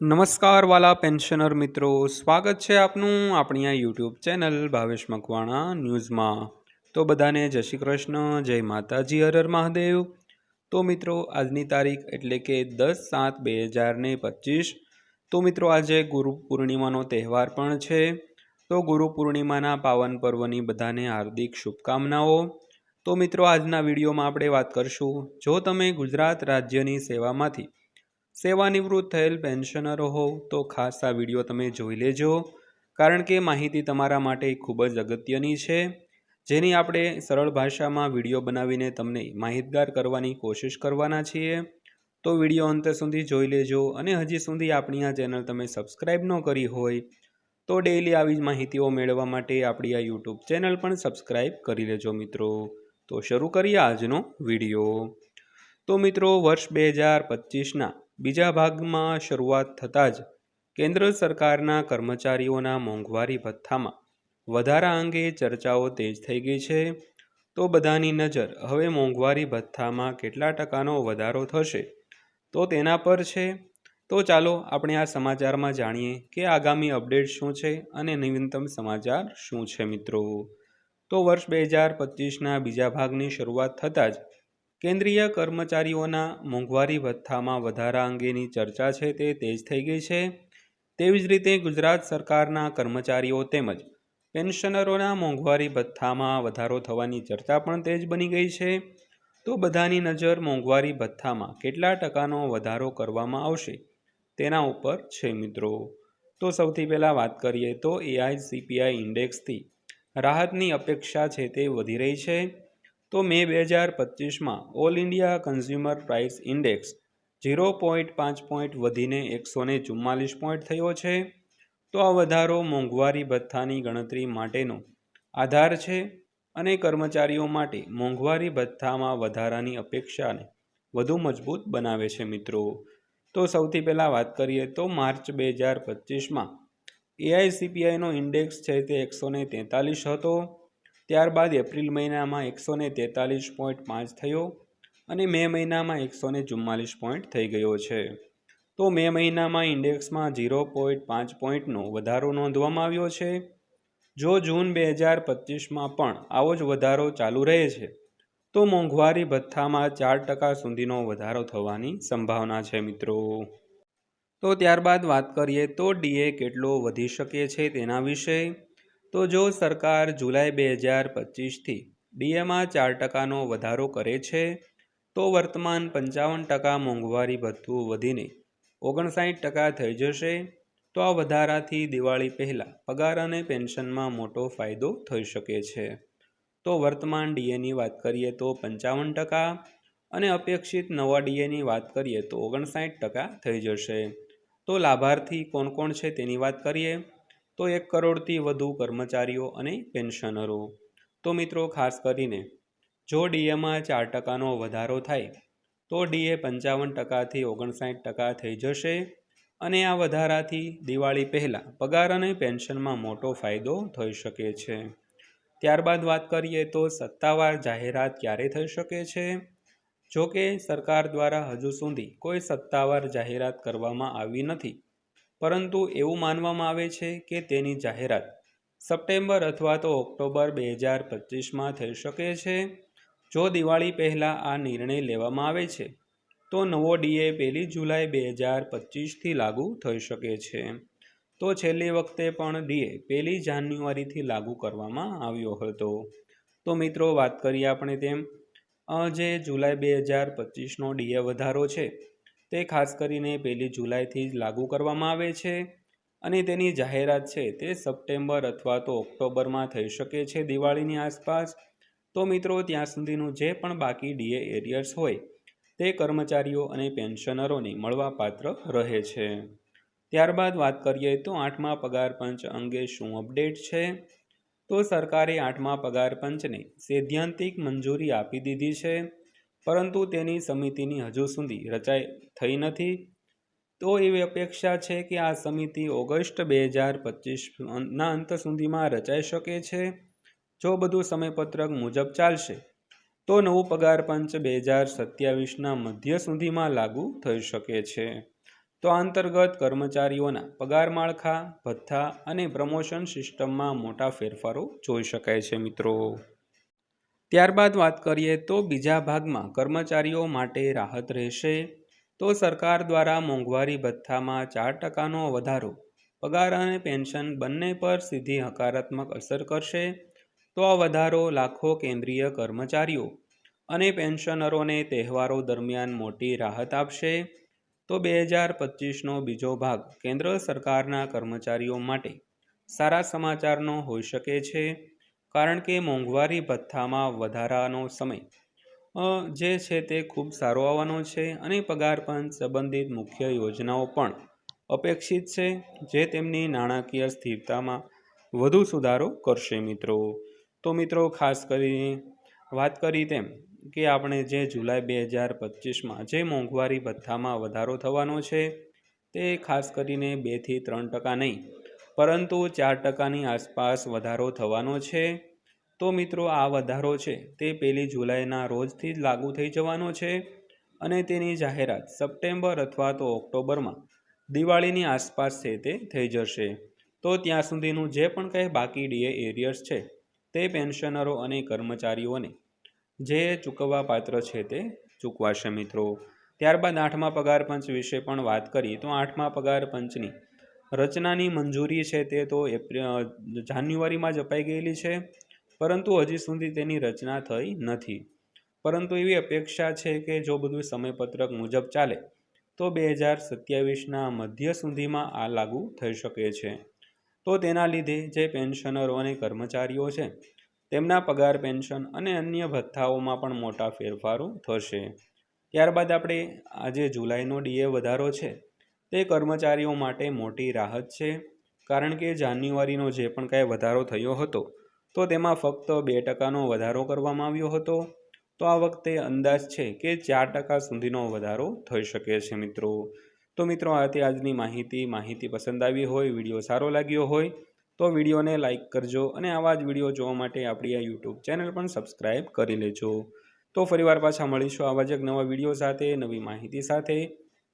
નમસ્કાર વાલા પેન્શનર મિત્રો, સ્વાગત છે આપનું આપણી આ યુટ્યુબ ચેનલ ભાવેશ મકવાણા ન્યૂઝમાં. તો બધાને જય શ્રી કૃષ્ણ, જય માતાજી હરર મહાદેવ. તો મિત્રો, આજની તારીખ એટલે કે દસ સાત બે હજાર ને પચીસ. તો મિત્રો, આજે ગુરુ પૂર્ણિમાનો તહેવાર પણ છે. તો ગુરુ પૂર્ણિમાના પાવન પર્વની બધાને હાર્દિક શુભકામનાઓ. તો મિત્રો, આજના વિડીયોમાં આપણે વાત કરશું, જો તમે ગુજરાત રાજ્યની સેવામાંથી સેવાનિવૃત્ત થયેલ પેન્શનરો હોવ તો ખાસ આ વીડિયો તમે જોઈ લેજો, કારણ કે માહિતી તમારા માટે ખૂબ જ અગત્યની છે. જેની આપણે સરળ ભાષામાં વીડિયો બનાવીને તમને માહિતગાર કરવાની કોશિશ કરવાના છીએ. તો વીડિયો અંત સુધી જોઈ લેજો અને હજી સુધી આપણી આ ચેનલ તમે સબસ્ક્રાઈબ ન કરી હોય, તો ડેઈલી આવી જ માહિતીઓ મેળવવા માટે આપણી આ યુટ્યુબ ચેનલ પણ સબસ્ક્રાઈબ કરી લેજો મિત્રો. તો શરૂ કરીએ આજનો વીડિયો. તો મિત્રો, વર્ષ બે હજાર પચીસના બીજા ભાગમાં શરૂઆત થતાં જ કેન્દ્ર સરકારના કર્મચારીઓના મોંઘવારી ભથ્થામાં વધારા અંગે ચર્ચાઓ તેજ થઈ ગઈ છે. તો બધાની નજર હવે મોંઘવારી ભથ્થામાં કેટલા ટકાનો વધારો થશે? તો તેના પર છે. તો ચાલો આપણે આ સમાચારમાં જાણીએ કે આગામી અપડેટ શું છે અને નવીનતમ સમાચાર શું છે મિત્રો? તો વર્ષ બે હજાર પચીસના બીજા ભાગની શરૂઆત થતાં જ કેન્દ્રીય કર્મચારીઓના મોંઘવારી ભથ્થામાં વધારા અંગેની ચર્ચા છે તે તેજ થઈ ગઈ છે. તેવી જ રીતે ગુજરાત સરકારના કર્મચારીઓ તેમજ પેન્શનરોના મોંઘવારી ભથ્થામાં વધારો થવાની ચર્ચા પણ તેજ બની ગઈ છે. તો બધાની નજર મોંઘવારી ભથ્થામાં કેટલા ટકાનો વધારો કરવામાં આવશે તેના ઉપર છે મિત્રો. તો સૌથી પહેલાં વાત કરીએ તો એઆઈ સીપીઆઈ ઇન્ડેક્સથી રાહતની અપેક્ષા છે તે વધી રહી છે. તો મે બે હજાર પચીસમાં all India consumer price index zero point પાંચ પોઈન્ટ વધીને એકસો ને ચુમ્માલીસ પોઈન્ટ થયો છે. તો આ વધારો મોંઘવારી ભથ્થાની ગણતરી માટેનો આધાર છે અને કર્મચારીઓ માટે મોંઘવારી ભથ્થામાં વધારાની અપેક્ષાને વધુ મજબૂત બનાવે છે મિત્રો. તો સૌથી પહેલાં વાત કરીએ તો માર્ચ બે હજાર પચીસમાં એઆઈસીપીઆઈનો ઇન્ડેક્સ છે તે એકસો તેતાલીસ હતો. ત્યારબાદ એપ્રિલ મહિનામાં એકસો ને તેતાલીસ પોઈન્ટ પાંચ થયો અને મે મહિનામાં એકસો ને ચુમ્માલીસ પોઈન્ટ થઈ ગયો છે. તો મે મહિનામાં ઇન્ડેક્સમાં ઝીરો પોઈન્ટ પાંચ પોઈન્ટનો વધારો નોંધવામાં આવ્યો છે. જો જૂન બે હજાર પચીસમાં પણ આવો જ વધારો ચાલુ રહે છે, તો મોંઘવારી ભથ્થામાં ચાર ટકા સુધીનો વધારો થવાની સંભાવના છે મિત્રો. તો ત્યારબાદ વાત કરીએ તો ડીએ કેટલો વધી શકે છે તેના વિશે. તો જો સરકાર જુલાઈ બે હજાર પચીસથી ડીએમાં ચાર ટકાનો વધારો કરે છે, તો વર્તમાન પંચાવન ટકા મોંઘવારી ભથ્થું વધીને ઓગણસાઠ ટકા થઈ જશે, તો આ વધારાથી દિવાળી પહેલાં પગાર અને પેન્શનમાં મોટો ફાયદો થઈ શકે છે. તો વર્તમાન ડીએની વાત કરીએ તો પંચાવન ટકા અને અપેક્ષિત નવા ડીએની વાત કરીએ તો ઓગણસાઠ ટકા થઈ જશે. તો લાભાર્થી કોણ કોણ છે તેની વાત કરીએ? તો એક કરોડથી વધુ કર્મચારીઓ અને પેન્શનરો. તો મિત્રો, ખાસ કરીને જો ડીએમાં ચાર ટકાનો વધારો થાય, તો ડીએ પંચાવન ટકાથી ઓગણસાઠ ટકા થઈ જશે અને આ વધારાથી દિવાળી પહેલાં પગાર અને પેન્શનમાં મોટો ફાયદો થઈ શકે છે. ત્યારબાદ વાત કરીએ તો સત્તાવાર જાહેરાત ક્યારે થઈ શકે છે? જો કે સરકાર દ્વારા હજુ સુધી કોઈ સત્તાવાર જાહેરાત કરવામાં આવી નથી. પરંતુ એવું માનવામાં આવે છે કે તેની જાહેરાત સપ્ટેમ્બર અથવા તો ઓક્ટોબર બે હજાર પચીસમાં થઈ શકે છે. જો દિવાળી પહેલાં આ નિર્ણય લેવામાં આવે છે, તો નવો ડીએ પહેલી જુલાઈ બે હજાર પચીસથી લાગુ થઈ શકે છે. તો છેલ્લી વખતે પણ ડીએ પહેલી જાન્યુઆરીથી લાગુ કરવામાં આવ્યો હતો. તો મિત્રો, વાત કરીએ આપણે તેમ. જે જુલાઈ બે હજાર પચીસનો ડીએ વધારો છે તે ખાસ કરીને પહેલી જુલાઈથી જ લાગુ કરવામાં આવે છે અને તેની જાહેરાત છે તે સપ્ટેમ્બર અથવા તો ઓક્ટોબરમાં થઈ શકે છે દિવાળીની આસપાસ. તો મિત્રો, ત્યાં સુધીનું જે પણ બાકી ડીએ એરિયર્સ હોય, તે કર્મચારીઓ અને પેન્શનરોને મળવાપાત્ર રહે છે. ત્યારબાદ વાત કરીએ તો આઠમા પગાર પંચ અંગે શું અપડેટ છે? તો સરકારે આઠમા પગાર પંચને સૈદ્ધાંતિક મંજૂરી આપી દીધી છે. પરંતુ તેની સમિતિની હજુ સુધી રચાઈ થઈ નથી. તો એવી અપેક્ષા છે કે આ સમિતિ ઓગસ્ટ બે હજાર પચીસના અંત સુધીમાં રચાઈ શકે છે. જો બધું સમયપત્રક મુજબ ચાલશે, તો નવું પગાર પંચ બે હજાર સત્યાવીસના મધ્ય સુધીમાં લાગુ થઈ શકે છે. તો આ અંતર્ગત કર્મચારીઓના પગાર માળખા, ભથ્થા અને પ્રમોશન સિસ્ટમમાં મોટા ફેરફારો જોઈ શકાય છે મિત્રો. ત્યારબાદ વાત કરીએ તો બીજા ભાગમાં કર્મચારીઓ માટે રાહત રહેશે. તો સરકાર દ્વારા મોંઘવારી ભથ્થામાં ચાર ટકાનો વધારો, પગાર અને પેન્શન બંને પર સીધી હકારાત્મક અસર કરશે. તો આ વધારો લાખો કેન્દ્રીય કર્મચારીઓ અને પેન્શનરોને તહેવારો દરમિયાન મોટી રાહત આપશે. તો બે હજાર પચીસનો બીજો ભાગ કેન્દ્ર સરકારના કર્મચારીઓ માટે સારા સમાચારનો હોઈ શકે છે. કારણ કે મોંઘવારી ભથ્થામાં વધારાનો સમય જે છે તે ખૂબ સારો આવવાનો છે અને પગાર પંચ સંબંધિત મુખ્ય યોજનાઓ પણ અપેક્ષિત છે, જે તેમની નાણાકીય સ્થિરતામાં વધુ સુધારો કરશે મિત્રો. તો મિત્રો, ખાસ કરીને વાત કરી તેમ કે આપણે જે જુલાઈ બે હજાર પચીસમાં જે મોંઘવારી ભથ્થામાં વધારો થવાનો છે, તે ખાસ કરીને બેથી ત્રણ ટકા નહીં પરંતુ ચાર ટકાની આસપાસ વધારો થવાનો છે. તો મિત્રો, આ વધારો છે તે પહેલી જુલાઈના રોજથી જ લાગુ થઈ જવાનો છે અને તેની જાહેરાત સપ્ટેમ્બર અથવા તો ઓક્ટોબરમાં દિવાળીની આસપાસ છે તે થઈ જશે. તો ત્યાં સુધીનું જે પણ કંઈ બાકી ડીએ એરિયર્સ છે તે પેન્શનરો અને કર્મચારીઓને જે ચૂકવવા પાત્ર છે તે ચૂકવાશે મિત્રો. ત્યારબાદ આઠમા પગાર પંચ વિશે પણ વાત કરી તો આઠમા પગાર પંચની રચનાની મંજૂરી છે તે તો જાન્યુઆરીમાં જ અપાઈ ગયેલી છે. પરંતુ હજી સુધી તેની રચના થઈ નથી. પરંતુ એવી અપેક્ષા છે કે જો બધું સમયપત્રક મુજબ ચાલે, તો બે હજાર સત્યાવીસના મધ્ય સુધીમાં આ લાગુ થઈ શકે છે. તો તેના લીધે જે પેન્શનરો અને કર્મચારીઓ છે, તેમના પગાર, પેન્શન અને અન્ય ભથ્થાઓમાં પણ મોટા ફેરફારો થશે. ત્યારબાદ આપણે આજે જુલાઈનો ડીએ વધારો છે. તે કર્મચારીઓ માટે મોટી રાહત છે. કારણ કે જાન્યુઆરીનો જે પણ કાંઈ વધારો થયો હતો, તો તેમાં ફક્ત બે ટકાનો વધારો કરવામાં આવ્યો હતો. તો આ વખતે અંદાજ છે કે ચાર ટકા સુધીનો વધારો થઈ શકે છે મિત્રો. તો મિત્રો આ હતી આજની માહિતી માહિતી પસંદ આવી હોય, વીડિયો સારો લાગ્યો હોય, તો વિડીયોને લાઇક કરજો અને આવા જ વીડિયો જોવા માટે આપણી આ યુટ્યુબ ચેનલ પણ સબસ્ક્રાઈબ કરી લેજો. તો ફરીવાર પાછા મળીશું આવા જ એક નવા વીડિયો સાથે, નવી માહિતી સાથે.